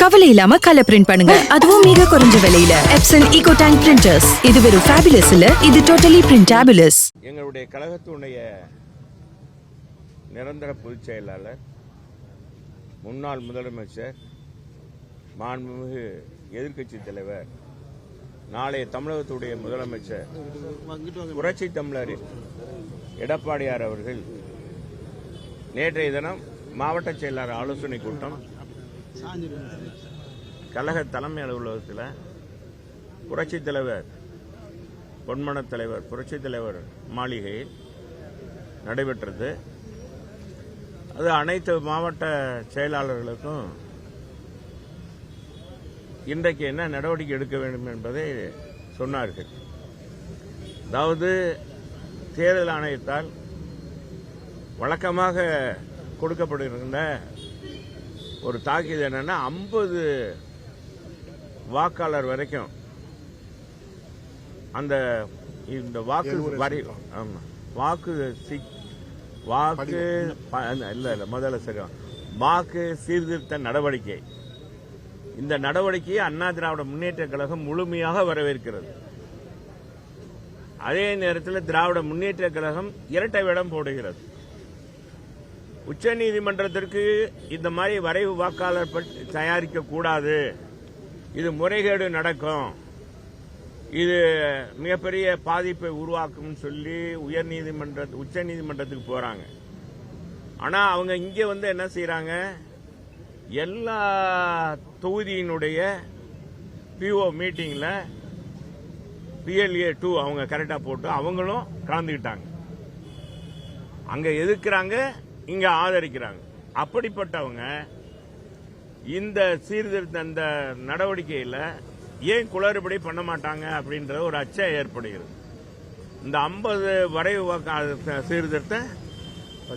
கவலை இல்லாம colour print பண்ணுங்க. அதுவும் மிக குறைஞ்ச விலையில. எப்சன் ஈகோ டேங்க் பிரிண்டர்ஸ் இது வெறும் ஃபேபுலஸ் இல்ல இது டோட்டலி பிரிண்டபிளஸ் எங்களுடைய கழகத்தினுடைய நிரந்தர பொதுச் செயலாளர் முன்னாள் முதலமைச்சர் மாண்புமிகு எதிர்க்கட்சி தலைவர் நாளைய தமிழகத்துடைய முதலமைச்சர் புரட்சி தமிழர் எடப்பாடியார் அவர்கள் நேற்றைய தினம் மாவட்ட செயலாளர் ஆலோசனை கூட்டம் கழக தலைமை அலுவலகத்தில் புரட்சி தலைவர் பொன்மன தலைவர் புரட்சி தலைவர் மாளிகையில் நடைபெற்றது. அது அனைத்து மாவட்ட செயலாளர்களுக்கும் இன்றைக்கு என்ன நடவடிக்கை எடுக்க வேண்டும் என்பதை சொன்னார்கள். அதாவது தேர்தல் ஆணையத்தால் வழக்கமாக கொடுக்கப்படுகின்ற ஒரு தாக்கீது என்னன்னா ஐம்பது வாக்காளர் வரைக்கும் அந்த இந்த வாக்கு வரி ஆமா. வாக்கு வாக்கு இல்ல இல்ல முதல்ல சரி வாக்கு சீர்திருத்த நடவடிக்கை. இந்த நடவடிக்கையை அண்ணா திராவிட முன்னேற்ற கழகம் முழுமையாக வரவேற்கிறது. அதே நேரத்தில் திராவிட முன்னேற்ற கழகம் இரட்டை வேடம் போடுகிறது. உச்ச நீதிமன்றத்திற்கு இந்த மாதிரி வரைவு வாக்காளர் தயாரிக்க கூடாது. இது முறைகேடு நடக்கும். இது மிகப்பெரிய பாதிப்பை உருவாக்கும் சொல்லி உயர் நீதிமன்ற உச்ச நீதிமன்றத்துக்கு போறாங்க. ஆனா அவங்க இங்க வந்து என்ன செய்யறாங்க எல்லா தொகுதியினுடைய பிஓ மீட்டிங்கில் பிஎல்ஏ டூ அவங்க கரெக்டாக போட்டு அவங்களும் கலந்துக்கிட்டாங்க. அங்கே எதிர்க்கிறாங்க இங்கே ஆதரிக்கிறாங்க. அப்படிப்பட்டவங்க இந்த சீர்திருத்த அந்த நடவடிக்கையில் ஏன் குளறுபடி பண்ண மாட்டாங்க அப்படின்ற ஒரு அச்சம் ஏற்படுகிறது. இந்த ஐம்பது வரைவு சீர்திருத்தம் சீர்திருத்த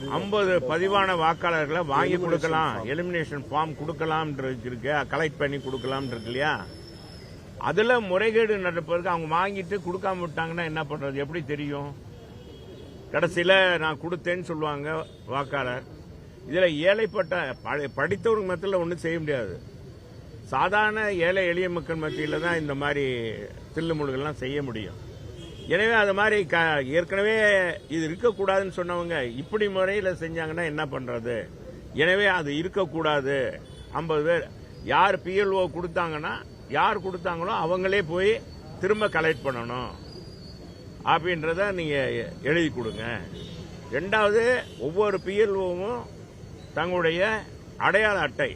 ஐம்பது பதிவான வாக்காளர்களை வாங்கி கொடுக்கலாம். எலிமினேஷன் ஃபார்ம் கொடுக்கலாம் இருக்கு. கலெக்ட் பண்ணி கொடுக்கலாம் இருக்கு இல்லையா? அதுல முறைகேடு நடப்பதற்கு அவங்க வாங்கிட்டு கொடுக்காம விட்டாங்கன்னா என்ன பண்றது? எப்படி தெரியும்? கடைசியில நான் கொடுத்தேன்னு சொல்லுவாங்க வாக்காளர். இதுல ஏழைப்பட்ட ப- படித்தவங்க மத்தியில் ஒன்றும் செய்ய முடியாது. சாதாரண ஏழை எளிய மக்கள் மத்தியில் தான் இந்த மாதிரி தில்லுமுழுகெல்லாம் செய்ய முடியும். எனவே அது மாதிரி க- ஏற்கனவே இது இருக்கக்கூடாதுன்னு சொன்னவங்க இப்படி முறையில் செஞ்சாங்கன்னா என்ன பண்ணுறது எனவே அது இருக்கக்கூடாது. ஐம்பது பேர் யார் பிஎல்ஓ கொடுத்தாங்கன்னா யார் கொடுத்தாங்களோ அவங்களே போய் திரும்ப கலெக்ட் பண்ணணும். அப்படின்றத நீங்கள் எழுதி கொடுங்க. ரெண்டாவது ஒவ்வொரு பிஎல்ஓவும் தங்களுடைய அடையாள அட்டை.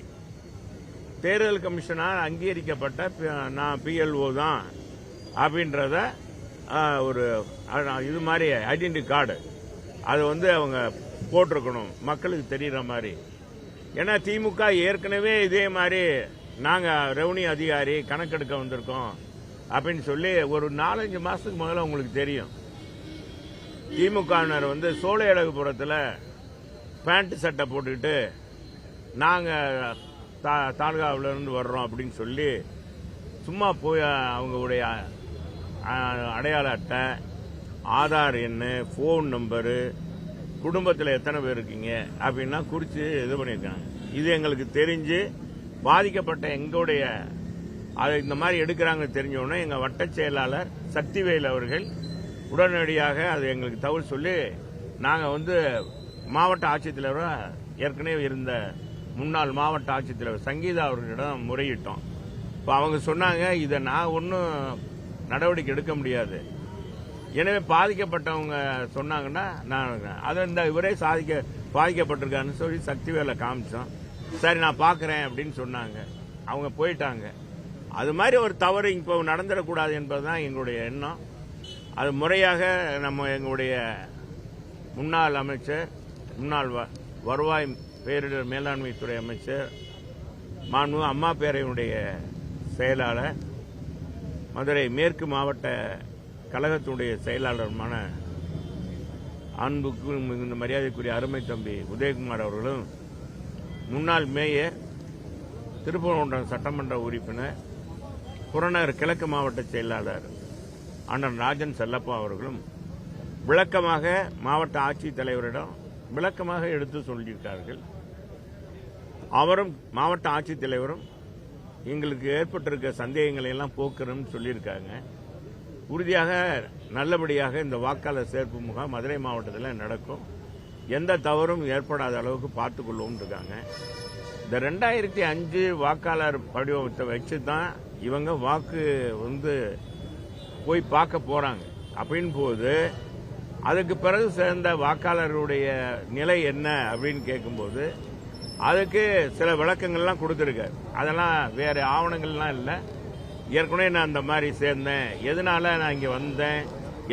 தேர்தல் கமிஷனால் அங்கீகரிக்கப்பட்ட நான் பிஎல்ஓ தான். அப்படின்றத ஒரு இது மாதிரி ஐடென்டி கார்டு அது வந்து அவங்க போட்டிருக்கணும். மக்களுக்கு தெரிகிற மாதிரி. ஏன்னா திமுக ஏற்கனவே இதே மாதிரி நாங்கள் ரெவன்யூ அதிகாரி கணக்கெடுக்க வந்திருக்கோம் அப்படின்னு சொல்லி ஒரு நாலஞ்சு மாதத்துக்கு முதல்ல உங்களுக்கு தெரியும். திமுகவினர் வந்து சோழையழகுபுரத்தில் பேண்ட் சட்டை போட்டுக்கிட்டு நாங்கள் தா தாலுகாவிலேருந்து வர்றோம் அப்படின்னு சொல்லி சும்மா போய் அவங்களுடைய அடையாள அட்டை ஆதார் எண்ணு ஃபோன் நம்பரு குடும்பத்தில் எத்தனை பேர் இருக்கீங்க அப்படின்னா குறித்து இது பண்ணியிருக்காங்க. இது எங்களுக்கு தெரிஞ்சு பாதிக்கப்பட்ட எங்களுடைய அதை இந்த மாதிரி எடுக்கிறாங்கன்னு தெரிஞ்சோடனே எங்கள் வட்ட செயலாளர் சக்திவேல் அவர்கள் உடனடியாக அது எங்களுக்கு தகவல் சொல்லி நாங்கள் வந்து மாவட்ட ஆட்சித்தலைவராக ஏற்கனவே இருந்த முன்னாள் மாவட்ட ஆட்சித்தலைவர் சங்கீதா அவர்களிடம் முறையிட்டோம். இப்போ அவங்க சொன்னாங்க இதை நான் ஒன்றும் நடவடிக்கை எடுக்க முடியாது. எனவே பாதிக்கப்பட்டவங்க சொன்னாங்கன்னா நான் அதை இந்த இவரே சாதிக்க பாதிக்கப்பட்டிருக்காருன்னு சொல்லி சக்தி வேலை காமிச்சோம். சரி நான் பார்க்குறேன் அப்படின்னு சொன்னாங்க. அவங்க போயிட்டாங்க. அது மாதிரி ஒரு தவறு இப்போ நடந்துடக்கூடாது என்பது தான் எங்களுடைய எண்ணம். அது முறையாக நம்ம எங்களுடைய முன்னாள் அமைச்சர் முன்னாள் வ- வருவாய் பேரிடர் மேலாண்மைத்துறை அமைச்சர் மாண்பு அம்மா பேரையினுடைய செயலாளர் மதுரை மேற்கு மாவட்ட கழகத்தினுடைய செயலாளருமான அன்புக்கு மிகுந்த மரியாதைக்குரிய அருமை தம்பி உதயகுமார் அவர்களும் முன்னாள் மேயர் திருப்பரங்குன்றம் சட்டமன்ற உறுப்பினர் புறநகர் கிழக்கு மாவட்ட செயலாளர் அண்ணன் ராஜன் செல்லப்பா அவர்களும் விளக்கமாக மாவட்ட ஆட்சித்தலைவரிடம் விளக்கமாக எடுத்து சொல்லியிருக்கார்கள் அவரும் மாவட்ட ஆட்சித்தலைவரும் எங்களுக்கு ஏற்பட்டிருக்க சந்தேகங்களை எல்லாம் போக்குறோம்னு சொல்லியிருக்காங்க. உறுதியாக நல்லபடியாக இந்த வாக்காளர் சேர்ப்பு முகாம் மதுரை மாவட்டத்தில் நடக்கும். எந்த தவறும் ஏற்படாத அளவுக்கு பார்த்துக்கொள்வோம் இருக்காங்க. இந்த ரெண்டாயிரத்தி அஞ்சு வாக்காளர் படிவத்தை வச்சு தான் இவங்க வாக்கு வந்து போய் பார்க்க போகிறாங்க அப்படின் போது அதுக்கு பிறகு சேர்ந்த வாக்காளருடைய நிலை என்ன அப்படின்னு கேட்கும்போது அதுக்கு சில விளக்கங்கள்லாம் கொடுத்துருக்காரு. அதெல்லாம் வேறு ஆவணங்கள்லாம் இல்லை. ஏற்கனவே நான் அந்த மாதிரி சேர்ந்தேன். எதனால நான் இங்கே வந்தேன்?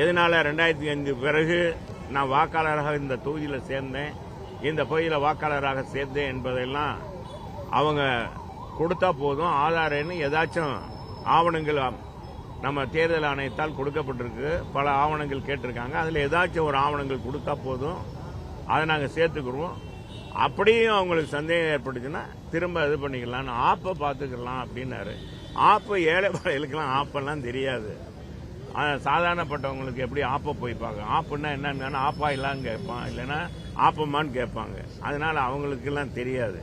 எதனால் ரெண்டாயிரத்தி அஞ்சு பிறகு நான் வாக்காளராக இந்த தொகுதியில் சேர்ந்தேன்? இந்த பகுதியில் வாக்காளராக சேர்ந்தேன் என்பதெல்லாம் அவங்க கொடுத்தா போதும். ஆதார் ஏதாச்சும் ஆவணங்கள் நம்ம தேர்தல் ஆணையத்தால் கொடுக்கப்பட்டிருக்கு. பல ஆவணங்கள் கேட்டிருக்காங்க. அதில் ஏதாச்சும் ஒரு ஆவணங்கள் கொடுத்தா போதும். அதை நாங்கள் சேர்த்துக்குருவோம் அப்படியும் அவங்களுக்கு சந்தேகம் ஏற்பட்டுச்சுன்னா திரும்ப இது பண்ணிக்கலாம்னு ஆப்பை பார்த்துக்கலாம் அப்படின்னாரு. ஆப்பை ஏழை பாளையலுக்கெல்லாம் ஆப்பெல்லாம் தெரியாது. சாதாரணப்பட்டவங்களுக்கு எப்படி ஆப்பை போய் பார்க்க ஆப்புன்னா என்னன்னு ஆப்பா இல்லான்னு கேட்பான். இல்லைன்னா ஆப்பமான்னு கேட்பாங்க. அதனால அவங்களுக்கெல்லாம் தெரியாது.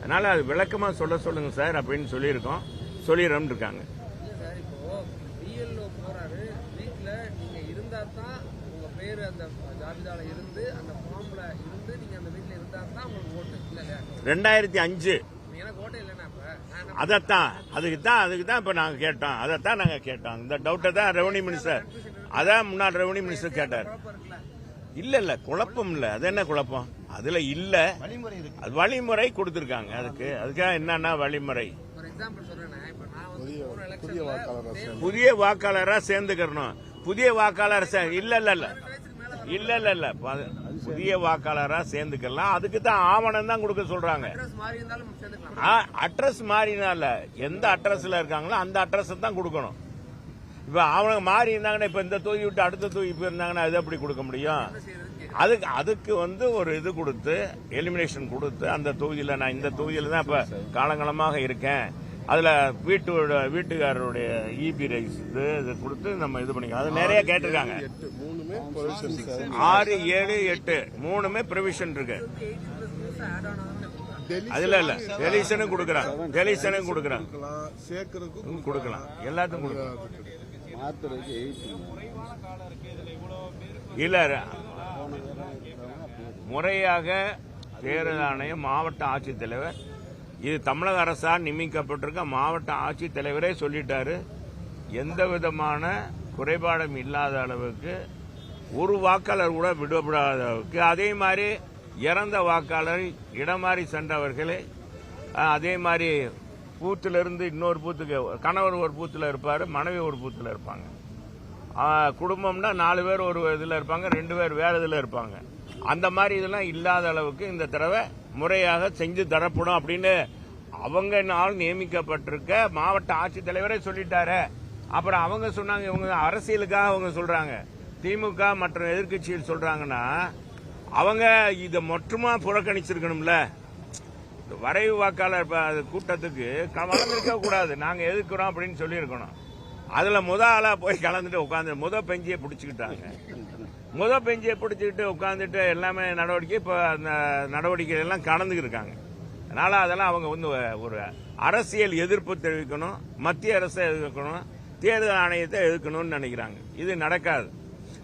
அதனால அது விளக்கமாக சொல்ல சொல்லுங்க சார் அப்படின்னு சொல்லியிருக்கோம். சொல்லிடுறோம்னு இருக்காங்க. இல்ல தான் உங்கள் பேர் அந்த ஜாபிதால இருந்து அந்த ஃபார்ம்ல இருந்து நீங்க அந்த வீட்ல இருந்தா தான் உங்களுக்கு ஓட்டு இல்ல இல்லையா ரெண்டாயிரத்தி அஞ்சு. அதைத்தான். அதுக்கு தான் அதுக்கு தான் இப்போ நாங்கள் கேட்டோம். அதைத்தான் நாங்கள் கேட்டோம். இந்த டவுட்டை தான் ரெவன்யூ மினிஸ்டர் அதான் முன்னாள் ரெவன்யூ மினிஸ்டர் கேட்டார். இல்ல இல்ல குழப்பம் இல்ல. அது என்ன குழப்பம்? அதுல இல்ல. அது வழிமுறை கொடுத்திருக்காங்க அதுக்கு. அதுக்காக என்னன்னா வழிமுறை. புதிய வாக்காளரா சேர்ந்துக்கிறணும் புதிய வாக்காளர் இல்ல இல்ல இல்ல. இல்ல இல்ல இல்ல. புதிய வாக்காளரா சேர்ந்துக்கலாம். அதுக்கு தான் ஆவணம் தான் கொடுக்க சொல்றாங்க. அட்ரஸ் மாறி இருந்தாலும் சேர்ந்துக்கலாம். அட்ரஸ் மாறினால எந்த அட்ரஸ்ல இருக்காங்களோ அந்த அட்ரஸ் தான் கொடுக்கணும். இப்ப அவங்க மாறி இருந்தாங்கன்னா இப்ப இந்த தொகுதி விட்டு அடுத்த தொகுதி போயிருந்தாங்கன்னா அது எப்படி கொடுக்க முடியும்? அதுக்கு அதுக்கு வந்து ஒரு இது கொடுத்து எலிமினேஷன் கொடுத்து அந்த தொகுதியில் நான் இந்த தொகுதியில் தான் இப்ப காலங்காலமாக இருக்கேன். அதுல வீட்டோட வீட்டுக்காரருடைய இபி ரைஸ் இது இது கொடுத்து நம்ம இது பண்ணிக்கலாம். அது நிறைய கேட்டிருக்காங்க. ஆறு ஏழு எட்டு மூணுமே ப்ரொவிஷன் இருக்கு. அதுல இல்ல டெலிஷனும் கொடுக்குறாங்க டெலிஷனும் கொடுக்குறாங்க கொடுக்கலாம் சேர்க்கறதுக்கும் கொடுக்கலாம். எல்லாத்துக்கும் கொடுக்கலாம். இல்ல. முறையாக தேர்தல் ஆணையம் மாவட்ட ஆட்சித்தலைவர் இது தமிழக அரசால் நியமிக்கப்பட்டிருக்க மாவட்ட ஆட்சித்தலைவரே சொல்லிட்டாரு. எந்த விதமான குறைபாடும் இல்லாத அளவுக்கு ஒரு வாக்காளர் கூட விடப்படாத அளவுக்கு. அதே மாதிரி இறந்த வாக்காளர் இடம் மாறி சென்றவர்களே அதே மாதிரி பூத்திலிருந்து இன்னொரு பூத்துக்கு கணவர் ஒரு பூத்தில் இருப்பார் மனைவி ஒரு பூத்தில் இருப்பாங்க. குடும்பம்னா நாலு பேர் ஒரு இதில் இருப்பாங்க ரெண்டு பேர் வேறு இதில் இருப்பாங்க. அந்த மாதிரி இதெல்லாம் இல்லாத அளவுக்கு இந்த தடவை முறையாக செஞ்சு தரப்படும் அப்படின்னு அவங்க நாள் நியமிக்கப்பட்டிருக்க மாவட்ட ஆட்சித்தலைவரே சொல்லிட்டாரு. அப்புறம் அவங்க சொன்னாங்க இவங்க அரசியலுக்காக அவங்க சொல்றாங்க. திமுக மற்ற எதிர்க்கட்சிகள் சொல்றாங்கன்னா அவங்க இதை மொத்தமா புறக்கணிச்சிருக்கணும்ல. வரைவு வாக்காளர் அது கூட்டத்துக்கு க- கூடாது. நாங்க எதிர்க்கிறோம் அப்படின்னு சொல்லியிருக்கணும். அதுல முத ஆளா போய் கலந்துட்டு உட்காந்து முத பெஞ்சியை பிடிச்சுக்கிட்டாங்க. முத பெஞ்சியை பிடிச்சிக்கிட்டு உட்காந்துட்டு எல்லாமே நடவடிக்கை இப்போ அந்த நடவடிக்கை எல்லாம் கலந்துக்கிருக்காங்க அதனால அதெல்லாம் அவங்க வந்து ஒரு அரசியல் எதிர்ப்பு தெரிவிக்கணும் மத்திய அரசை எதிர்க்கணும் தேர்தல் ஆணையத்தை எதிர்க்கணும்னு நினைக்கிறாங்க. இது நடக்காது.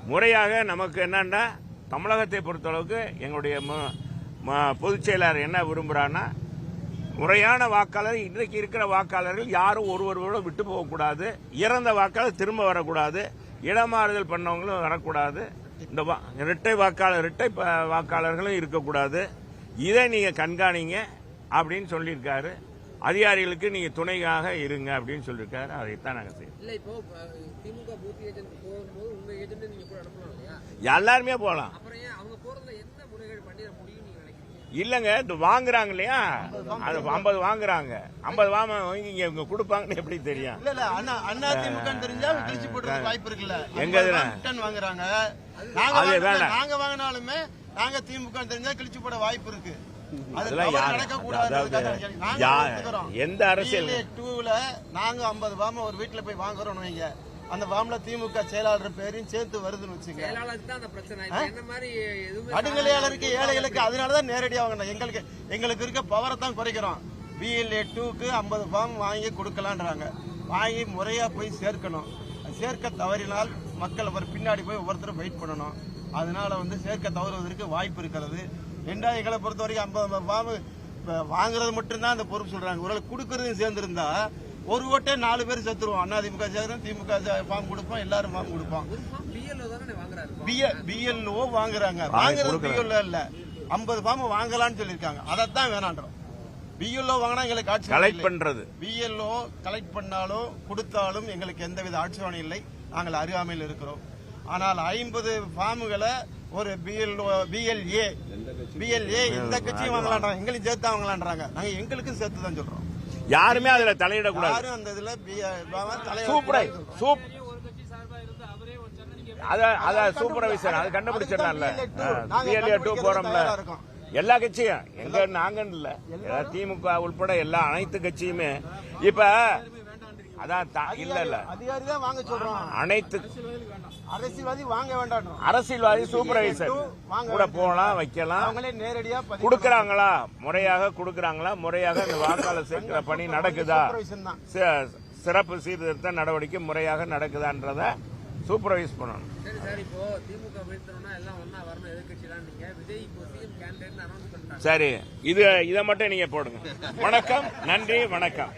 முறையாக நமக்கு என்னன்னா தமிழகத்தை பொறுத்தளவுக்கு எங்களுடைய ம- பொதுச் செயலாளர் என்ன விரும்புகிறான்னா முறையான வாக்காளர் இன்றைக்கு இருக்கிற வாக்காளர்கள் யாரும் ஒருவரோட விட்டு போகக்கூடாது இறந்த வாக்காளர் திரும்ப வரக்கூடாது இடமாறுதல் பண்ணவங்களும் வரக்கூடாது இந்த வா- இரட்டை வாக்காளர் இரட்டை வாக்காளர்களும் இருக்கக்கூடாது இதை நீங்கள் கண்காணிங்க அப்படின்னு சொல்லியிருக்காரு. அதிகாரிகளுக்கு நீங்க துணையாக இருங்க அப்படின்னு சொல்லியிருக்காரு. அதைத்தான் நாங்கள் செய்யறோம். நீங்க எல்லாருமே போகலாம் அப்புறம் ஏன் அவங்க போறதுல என்ன முறைகேடு பண்ணிட முடியும்னு நீங்க நினைக்கிறீங்க? இல்லங்க இது வாங்குறாங்க இல்லையா? அது ஐம்பது வாங்குறாங்க. ஐம்பது வாங்கி இங்க இவங்க கொடுப்பாங்கன்னு எப்படி தெரியும்? இல்ல இல்ல அண்ணா அண்ணா திமுக தெரிஞ்சா கிழிச்சு போடுறதுக்கு வாய்ப்பு இருக்குல்ல. எங்க இதுல? ரிட்டர்ன் வாங்குறாங்க. நாங்க. நாங்க வாங்கினாலுமே நாங்க திமுக தெரிஞ்சா கிழிச்சு போட வாய்ப்பு இருக்கு. நாங்க. எந்த அரசியல் PLA 2 ல நாங்க 50 பாம ஒரு வீட்டுல போய் வாங்குறோம் வைங்க. அந்த ஃபார்ம்ல திமுக செயலாளர் பேரையும் சேர்த்து வருதுன்னு வச்சுங்க. நடுநிலையாளருக்கு ஏழைகளுக்கு அதனாலதான் நேரடியாக வாங்கணும் எங்களுக்கு எங்களுக்கு இருக்க பவரை தான் குறைக்கிறோம். பிஎல்ஏ டூக்கு ஐம்பது ஃபார்ம் வாங்கி கொடுக்கலான்றாங்க. வாங்கி முறையா போய் சேர்க்கணும். சேர்க்க தவறினால் மக்கள் அவர் பின்னாடி போய் ஒவ்வொருத்தரும் வெயிட் பண்ணணும். அதனால வந்து சேர்க்க தவறுவதற்கு வாய்ப்பு இருக்கிறது. ரெண்டாவது எங்களை பொறுத்த வரைக்கும் ஐம்பது ஃபார்ம் வாங்குறது மட்டும்தான் அந்த பொறுப்பு சொல்றாங்க. ஒரு கொடுக்கறதையும் சேர்ந்திருந்தா ஒரு ஓட்டே நாலு பேர் செத்துருவோம். அதிமுக சேர்ந்து திமுக ஃபார்ம் கொடுப்போம் எல்லாரும் ஃபார்ம் கொடுப்போம். பிஎல்ஓ வாங்குறாங்க. வாங்குறது பிஎல்ஓ இல்ல. ஐம்பது ஃபார்ம் வாங்கலாம்னு சொல்லிருக்காங்க அதைத்தான் வேணான்றோம். பிஎல்ஓ வாங்கினா எங்களுக்கு ஆட்சி கலெக்ட் பண்றது. பிஎல்ஓ கலெக்ட் பண்ணாலும் கொடுத்தாலும் எங்களுக்கு எந்தவித ஆட்சேபனை இல்லை. நாங்கள் அறியாமையில் இருக்கிறோம். ஆனால் ஐம்பது ஃபார்முகளை ஒரு பிஎல்ஓ பிஎல்ஏ பிஎல்ஏ எந்த கட்சியும் வாங்கலான்றாங்க எங்களையும் சேர்த்து வாங்கலான்றாங்க நாங்க எங்களுக்கும் சேர்த்து தான் சொல்றோம். யாருமே அதுல தலையிடக்கூடாது. சூப்பரை சூப் அத அத சூப்பர்வைசர் அது கண்டுபிடிச்சிடலாம்ல பிஎல்ஏ டூ போறோம்ல. எல்லா கட்சியும் எங்க நாங்கன்னு இல்ல. திமுக உள்பட எல்லா அனைத்து கட்சியுமே. இப்ப அதான் இல்ல இல்ல. அனைத்து அரசியல்வாதி வாங்க வேண்டாம் அரசியல்வாதி சூப்பர்வைசர் கூட போகலாம் வைக்கலாம். அவங்களே நேரடியா கொடுக்கறாங்களா? முறையாக கொடுக்கறாங்களா? முறையாக இந்த வாக்காளர் சேர்க்கிற பணி நடக்குதா? சிறப்பு சீர்திருத்த நடவடிக்கை முறையாக நடக்குதான்றத சூப்பர்வைஸ் பண்ணணும். சரி சார் இப்போ திமுக வீழ்த்தணும்னா எல்லாம் ஒண்ணா வரணும். எதிர்கட்சிலாம் நீங்க. விஜய் இப்போ சிஎம் கேண்டிடேட் அனௌன்ஸ் பண்ணிட்டாங்க சரி இது இதை மட்டும் நீங்க போடுங்க. வணக்கம் நன்றி வணக்கம்.